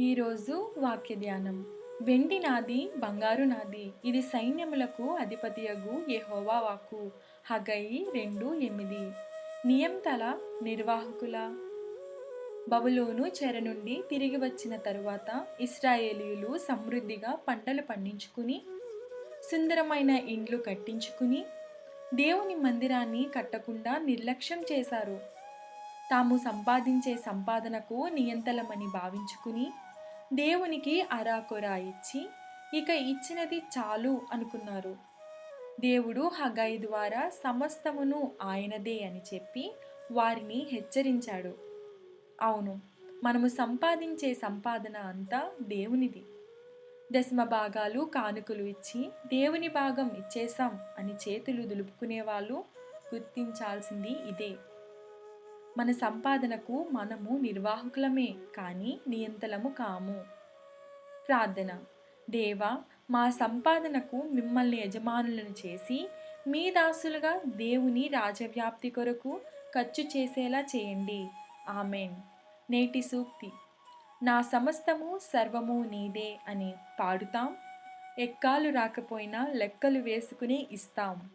ఈరోజు వాక్య ధ్యానం. వెండి నాది బంగారు నాది ఇది సైన్యములకు అధిపతియగు యహోవా వాక్కు. హగయి రెండు ఎనిమిది. నియంతల నిర్వాహకుల. బబులోను చెర నుండి తిరిగి వచ్చిన తరువాత ఇస్రాయేలీలు సమృద్ధిగా పంటలు పండించుకుని సుందరమైన ఇండ్లు కట్టించుకుని దేవుని మందిరాన్ని కట్టకుండా నిర్లక్ష్యం చేశారు. తాము సంపాదించే సంపాదనకు నియంతలమని భావించుకుని దేవునికి అరాకొరా ఇచ్చి ఇక ఇచ్చినది చాలు అనుకున్నారు. దేవుడు హగాయి ద్వారా సమస్తమును ఆయనదే అని చెప్పి వారిని హెచ్చరించాడు. అవును మనము సంపాదించే సంపాదన అంతా దేవునిది. దశమ భాగాలు కానుకలు ఇచ్చి దేవుని భాగం ఇచ్చేసాం అని చేతులు దులుపుకునే వాళ్ళు గుర్తించాల్సింది ఇదే. మన సంపాదనకు మనము నిర్వాహకులమే కానీ నియంతలము కాము. ప్రార్థన. దేవా మా సంపాదనకు మిమ్మల్ని యజమానులను చేసి మీ దాసులుగా దేవుని రాజవ్యాప్తి కొరకు ఖర్చు చేసేలా చేయండి. ఆమెన్. నేటి సూక్తి. నా సమస్తము సర్వము నీదే అని పాడుతాం. ఎక్కాలు రాకపోయినా లెక్కలు వేసుకుని ఇస్తాం.